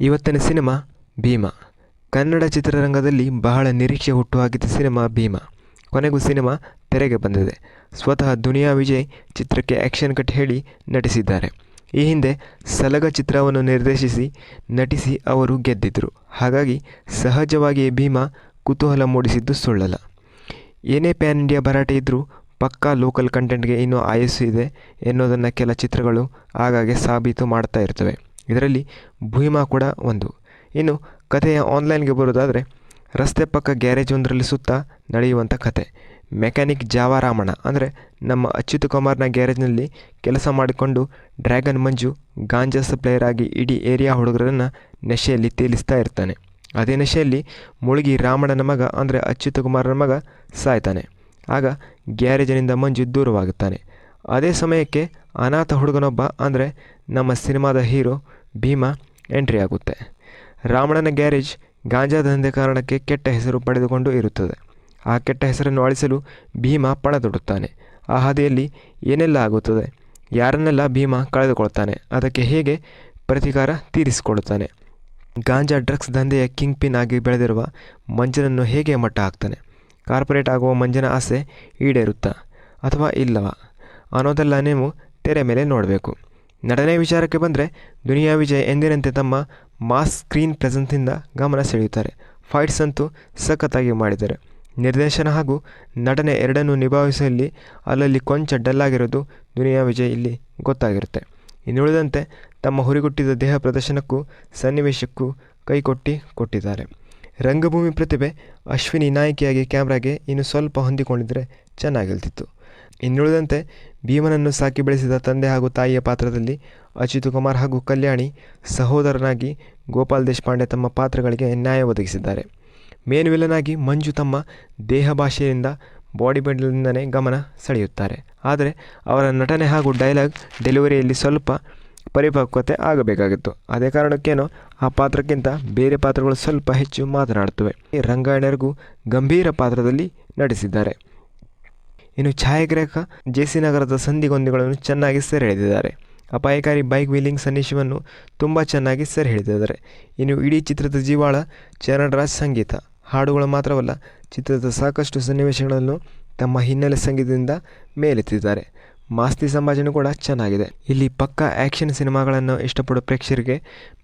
ಇವತ್ತಿನ ಸಿನಿಮಾ ಭೀಮ. ಕನ್ನಡ ಚಿತ್ರರಂಗದಲ್ಲಿ ಬಹಳ ನಿರೀಕ್ಷೆ ಹುಟ್ಟುಹಾಕಿದ ಸಿನಿಮಾ ಭೀಮಾ. ಕೊನೆಗೂ ಸಿನಿಮಾ ತೆರೆಗೆ ಬಂದಿದೆ. ಸ್ವತಃ ದುನಿಯಾ ವಿಜಯ್ ಚಿತ್ರಕ್ಕೆ ಆ್ಯಕ್ಷನ್ ಕಟ್ ಹೇಳಿ ನಟಿಸಿದ್ದಾರೆ. ಈ ಹಿಂದೆ ಸಲಗ ಚಿತ್ರವನ್ನು ನಿರ್ದೇಶಿಸಿ ನಟಿಸಿ ಅವರು ಗೆದ್ದಿದ್ದರು ಹಾಗಾಗಿ ಸಹಜವಾಗಿಯೇ ಭೀಮಾ ಕುತೂಹಲ ಮೂಡಿಸಿದ್ದು ಸುಳ್ಳಲ್ಲ. ಏನೇ ಪ್ಯಾನ್ ಇಂಡಿಯಾ ಭರಾಟೆ ಇದ್ದರೂ ಪಕ್ಕಾ ಲೋಕಲ್ ಕಂಟೆಂಟ್ಗೆ ಇನ್ನೂ ಆಯಸ್ಸು ಇದೆ ಎನ್ನುವುದನ್ನು ಕೆಲ ಚಿತ್ರಗಳು ಆಗಾಗ್ಗೆ ಸಾಬೀತು ಮಾಡ್ತಾ ಇರ್ತವೆ. ಇದರಲ್ಲಿ ಭೀಮಾ ಕೂಡ ಒಂದು. ಇನ್ನು ಕಥೆಯ ಆನ್ಲೈನ್ಗೆ ಬರೋದಾದರೆ ರಸ್ತೆ ಪಕ್ಕ ಗ್ಯಾರೇಜ್ ಒಂದರಲ್ಲಿ ಸುತ್ತ ನಡೆಯುವಂಥ ಕತೆ ಮೆಕ್ಯಾನಿಕ್ ಜಾವಾರಾಮಣ ಅಂದರೆ ನಮ್ಮ ಅಚ್ಯುತ್ ಕುಮಾರ್ನ ಗ್ಯಾರೇಜ್ನಲ್ಲಿ ಕೆಲಸ ಮಾಡಿಕೊಂಡು ಡ್ರ್ಯಾಗನ್ ಮಂಜು ಗಾಂಜಾ ಸಪ್ಲೈಯರ್ ಆಗಿ ಇಡೀ ಏರಿಯಾ ಹುಡುಗರನ್ನು ನೆಶೆಯಲ್ಲಿ ತೇಲಿಸ್ತಾ ಇರ್ತಾನೆ. ಅದೇ ನಶೆಯಲ್ಲಿ ಮುಳುಗಿ ರಾಮಣ್ಣನ ಮಗ ಅಂದರೆ ಅಚ್ಯುತ್ ಕುಮಾರನ ಮಗ ಸಾಯ್ತಾನೆ. ಆಗ ಗ್ಯಾರೇಜಿನಿಂದ ಮಂಜು ದೂರವಾಗುತ್ತಾನೆ. ಅದೇ ಸಮಯಕ್ಕೆ ಅನಾಥ ಹುಡುಗನೊಬ್ಬ ಅಂದರೆ ನಮ್ಮ ಸಿನಿಮಾದ ಹೀರೋ ಭೀಮಾ ಎಂಟ್ರಿ ಆಗುತ್ತೆ. ರಾಮಣ್ಣನ ಗ್ಯಾರೇಜ್ ಗಾಂಜಾ ದಂಧೆ ಕಾರಣಕ್ಕೆ ಕೆಟ್ಟ ಹೆಸರು ಪಡೆದುಕೊಂಡು ಇರುತ್ತದೆ. ಆ ಕೆಟ್ಟ ಹೆಸರನ್ನು ಅಳಿಸಲು ಭೀಮಾ ಪಣತೊಡುತ್ತಾನೆ ಆ ಹಾದಿಯಲ್ಲಿ ಏನೆಲ್ಲ ಆಗುತ್ತದೆ? ಯಾರನ್ನೆಲ್ಲ ಭೀಮಾ ಕಳೆದುಕೊಳ್ತಾನೆ? ಅದಕ್ಕೆ ಹೇಗೆ ಪ್ರತಿಕಾರ ತೀರಿಸಿಕೊಳ್ಳುತ್ತಾನೆ? ಗಾಂಜಾ ಡ್ರಗ್ಸ್ ದಂಧೆಯ ಕಿಂಗ್ ಪಿನ್ ಆಗಿ ಬೆಳೆದಿರುವ ಮಂಜನನ್ನು ಹೇಗೆ ಮಟ್ಟ ಹಾಕ್ತಾನೆ? ಕಾರ್ಪೊರೇಟ್ ಆಗುವ ಮಂಜನ ಆಸೆ ಈಡೇರುತ್ತಾ ಅಥವಾ ಇಲ್ಲವಾ? ಅನ್ನೋದೆಲ್ಲ ನೀವು ತೆರೆ ಮೇಲೆ ನೋಡಬೇಕು. ನಟನೆ ವಿಚಾರಕ್ಕೆ ಬಂದರೆ, ದುನಿಯಾ ವಿಜಯ್ ಎಂದಿನಂತೆ ತಮ್ಮ ಮಾಸ್ ಸ್ಕ್ರೀನ್ ಪ್ರೆಸೆನ್ಸಿಂದ ಗಮನ ಸೆಳೆಯುತ್ತಾರೆ. ಫೈಟ್ಸ್ ಅಂತೂ ಸಖತ್ತಾಗಿ ಮಾಡಿದ್ದಾರೆ. ನಿರ್ದೇಶನ ಹಾಗೂ ನಟನೆ ಎರಡನ್ನೂ ನಿಭಾಯಿಸುವಲ್ಲಿ ಅಲ್ಲಲ್ಲಿ ಕೊಂಚ ಡಲ್ಲಾಗಿರೋದು ದುನಿಯಾ ವಿಜಯ್ ಇಲ್ಲಿ ಗೊತ್ತಾಗಿರುತ್ತೆ. ಇನ್ನುಳಿದಂತೆ ತಮ್ಮ ಹುರಿಗುಟ್ಟಿದ ದೇಹ ಪ್ರದರ್ಶನಕ್ಕೂ ಸನ್ನಿವೇಶಕ್ಕೂ ಕೈಕೊಟ್ಟಿ ಕೊಟ್ಟಿದ್ದಾರೆ. ರಂಗಭೂಮಿ ಪ್ರತಿಭೆ ಅಶ್ವಿನಿ ನಾಯಕಿಯಾಗಿ ಕ್ಯಾಮ್ರಾಗೆ ಇನ್ನು ಸ್ವಲ್ಪ ಹೊಂದಿಕೊಂಡಿದ್ದರೆ ಚೆನ್ನಾಗಿರ್ತಿತ್ತು ಇನ್ನುಳಿದಂತೆ ಭೀಮನನ್ನು ಸಾಕಿ ಬೆಳೆಸಿದ ತಂದೆ ಹಾಗೂ ತಾಯಿಯ ಪಾತ್ರದಲ್ಲಿ ಅಚ್ಯುತ್ ಕುಮಾರ್ ಹಾಗೂ ಕಲ್ಯಾಣಿ ಸಹೋದರನಾಗಿ ಗೋಪಾಲ್ ದೇಶಪಾಂಡೆ ತಮ್ಮ ಪಾತ್ರಗಳಿಗೆ ನ್ಯಾಯ ಒದಗಿಸಿದ್ದಾರೆ. ಮೇನ್ ವಿಲನ್ ಆಗಿ ಮಂಜು ತಮ್ಮ ದೇಹ ಭಾಷೆಯಿಂದ ಬಾಡಿ ಬಿಲ್ಡಿಂದನೇ ಗಮನ ಸೆಳೆಯುತ್ತಾರೆ. ಆದರೆ ಅವರ ನಟನೆ ಹಾಗೂ ಡೈಲಾಗ್ ಡೆಲಿವರಿಯಲ್ಲಿ ಸ್ವಲ್ಪ ಪರಿಪಕ್ವತೆ ಆಗಬೇಕಾಗಿತ್ತು. ಅದೇ ಕಾರಣಕ್ಕೇನೋ ಆ ಪಾತ್ರಕ್ಕಿಂತ ಬೇರೆ ಪಾತ್ರಗಳು ಸ್ವಲ್ಪ ಹೆಚ್ಚು ಮಾತನಾಡುತ್ತವೆ. ರಂಗಾಯಣರಿಗೂ ಗಂಭೀರ ಪಾತ್ರದಲ್ಲಿ ನಟಿಸಿದ್ದಾರೆ. ಇನ್ನು ಛಾಯಾಗ್ರಾಹಕ ಜೆ ಸಿ ನಗರದ ಸಂಧಿಗೊಂದಿಗಳನ್ನು ಚೆನ್ನಾಗಿ ಸೆರೆ ಹಿಡಿದಿದ್ದಾರೆ. ಅಪಾಯಕಾರಿ ಬೈಕ್ ವೀಲಿಂಗ್ ಸನ್ನಿವೇಶವನ್ನು ತುಂಬ ಚೆನ್ನಾಗಿ ಸೆರೆ ಹಿಡಿದಿದ್ದಾರೆ. ಇನ್ನು ಇಡೀ ಚಿತ್ರದ ಜೀವಾಳ ಚರಣರಾಜ್ ಸಂಗೀತ. ಹಾಡುಗಳು ಮಾತ್ರವಲ್ಲ, ಚಿತ್ರದ ಸಾಕಷ್ಟು ಸನ್ನಿವೇಶಗಳನ್ನು ತಮ್ಮ ಹಿನ್ನೆಲೆ ಸಂಗೀತದಿಂದ ಮೇಲೆತ್ತಿದ್ದಾರೆ. ಮಾಸ್ತಿ ಸಂಭಾಷಣೆ ಕೂಡ ಚೆನ್ನಾಗಿದೆ. ಇಲ್ಲಿ ಪಕ್ಕಾ ಆ್ಯಕ್ಷನ್ ಸಿನಿಮಾಗಳನ್ನು ಇಷ್ಟಪಡೋ ಪ್ರೇಕ್ಷಕರಿಗೆ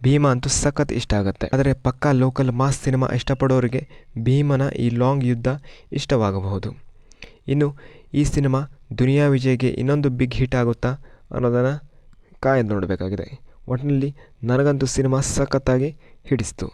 ಭೀಮಾ ಅಂತೂ ಸಖತ್ ಇಷ್ಟ ಆಗುತ್ತೆ. ಆದರೆ ಪಕ್ಕಾ ಲೋಕಲ್ ಮಾಸ್ ಸಿನಿಮಾ ಇಷ್ಟಪಡೋರಿಗೆ ಭೀಮನ ಈ ಲಾಂಗ್ ಯುದ್ಧ ಇಷ್ಟವಾಗಬಹುದು. ಇನ್ನು ಈ ಸಿನಿಮಾ ದುನಿಯಾ ವಿಜಯ್ಗೆ ಇನ್ನೊಂದು ಬಿಗ್ ಹಿಟ್ ಆಗುತ್ತಾ ಅನ್ನೋದನ್ನು ಕಾಯ್ದು ನೋಡಬೇಕಾಗಿದೆ. ಒಟ್ಟಿನಲ್ಲಿ ನನಗಂತೂ ಸಿನಿಮಾ ಸಖತ್ತಾಗಿ ಹಿಡಿಸ್ತು.